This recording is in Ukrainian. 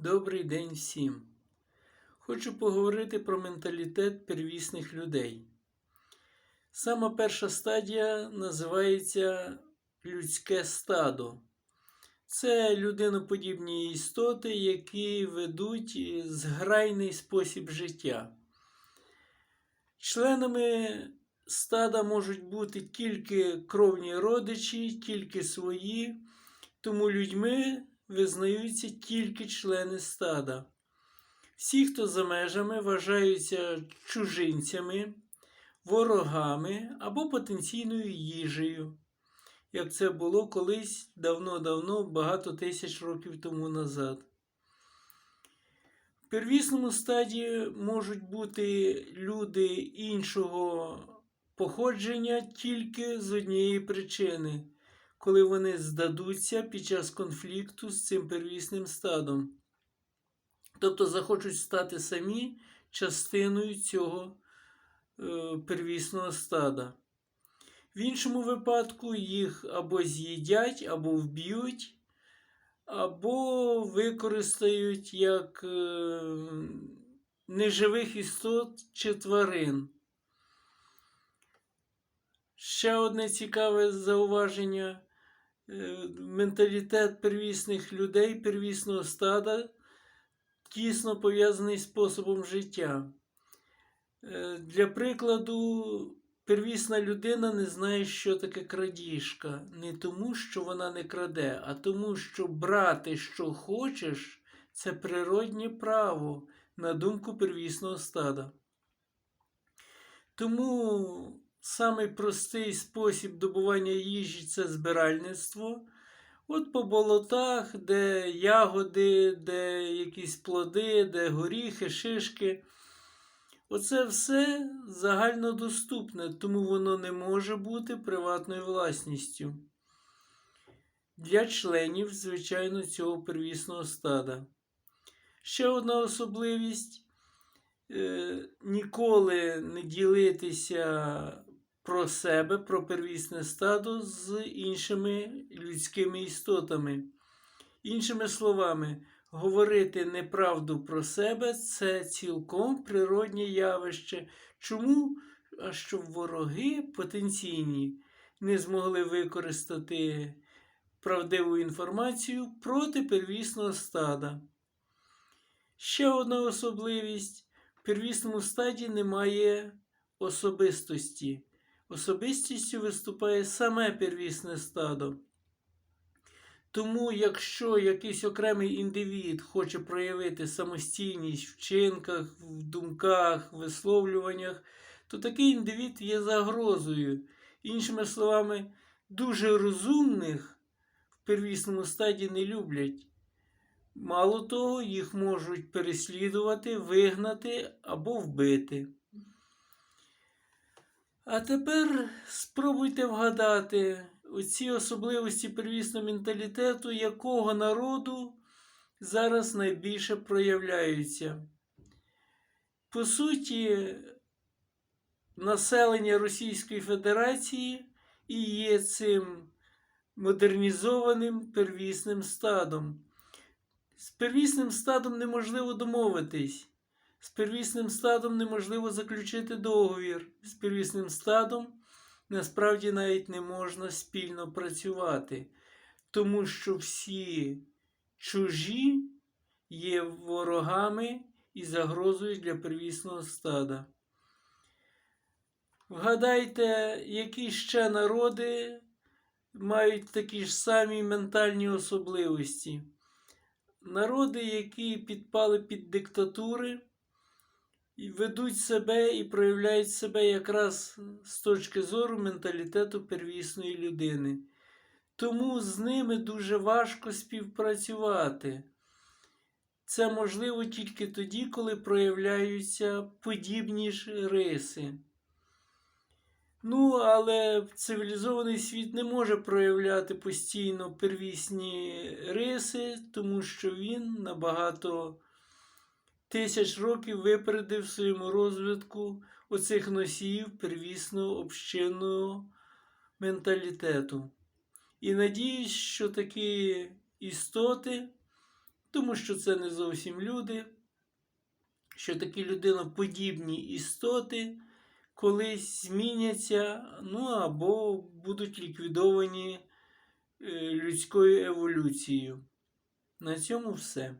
Добрий день всім. Хочу поговорити про менталітет первісних людей. Сама перша стадія називається людське стадо. Це людиноподібні істоти, які ведуть зграйний спосіб життя. Членами стада можуть бути тільки кровні родичі, тільки свої, тому людьми визнаються тільки члени стада. Всі, хто за межами, вважаються чужинцями, ворогами або потенційною їжею, як це було колись давно-давно, багато тисяч років тому назад. В первісному стаді можуть бути люди іншого походження тільки з однієї причини, коли вони здадуться під час конфлікту з цим первісним стадом. Тобто захочуть стати самі частиною цього е, первісного стада. В іншому випадку їх або з'їдять, або вб'ють, або використають як е, неживих істот чи тварин. Ще одне цікаве зауваження. Е, Менталітет первісних людей, первісного стада тісно пов'язаний з способом життя. Е, Для прикладу, первісна людина не знає, що таке крадіжка. Не тому, що вона не краде, а тому, що брати, що хочеш, це природнє право, на думку первісного стада. Тому самий простий спосіб добування їжі це збиральництво. От по болотах, де ягоди, де якісь плоди, де горіхи, шишки. Оце все загальнодоступне, тому воно не може бути приватною власністю. Для членів, звичайно, цього первісного стада. Ще одна особливість е, ніколи не ділитися про себе, про первісне стадо з іншими людськими істотами. Іншими словами, говорити неправду про себе це цілком природнє явище. Чому? А щоб вороги потенційні не змогли використати правдиву інформацію проти первісного стада. Ще одна особливість: в первісному стаді немає особистості. Особистістю виступає саме первісне стадо. Тому, якщо якийсь окремий індивід хоче проявити самостійність в вчинках, в думках, висловлюваннях, то такий індивід є загрозою. Іншими словами, дуже розумних в первісному стаді не люблять. Мало того, їх можуть переслідувати, вигнати або вбити. А тепер спробуйте вгадати оці особливості первісного менталітету, якого народу зараз найбільше проявляються. По суті, населення Російської Федерації і є цим модернізованим первісним стадом. З первісним стадом неможливо домовитись. З первісним стадом неможливо заключити договір. З первісним стадом насправді навіть не можна спільно працювати, тому що всі чужі є ворогами і загрозою для первісного стада. Вгадайте, які ще народи мають такі ж самі ментальні особливості. Народи, які підпали під диктатури, ведуть себе і проявляють себе якраз з точки зору менталітету первісної людини. Тому з ними дуже важко співпрацювати. Це можливо тільки тоді, коли проявляються подібні ж риси. Ну, але цивілізований світ не може проявляти постійно первісні риси, тому що він набагато тисяч років випередив в своєму розвитку оцих носіїв первісного общинного менталітету. І надіюсь, що такі істоти тому що це не зовсім люди, що такі людиноподібні істоти колись зміняться, ну або будуть ліквідовані е, людською еволюцією. На цьому все.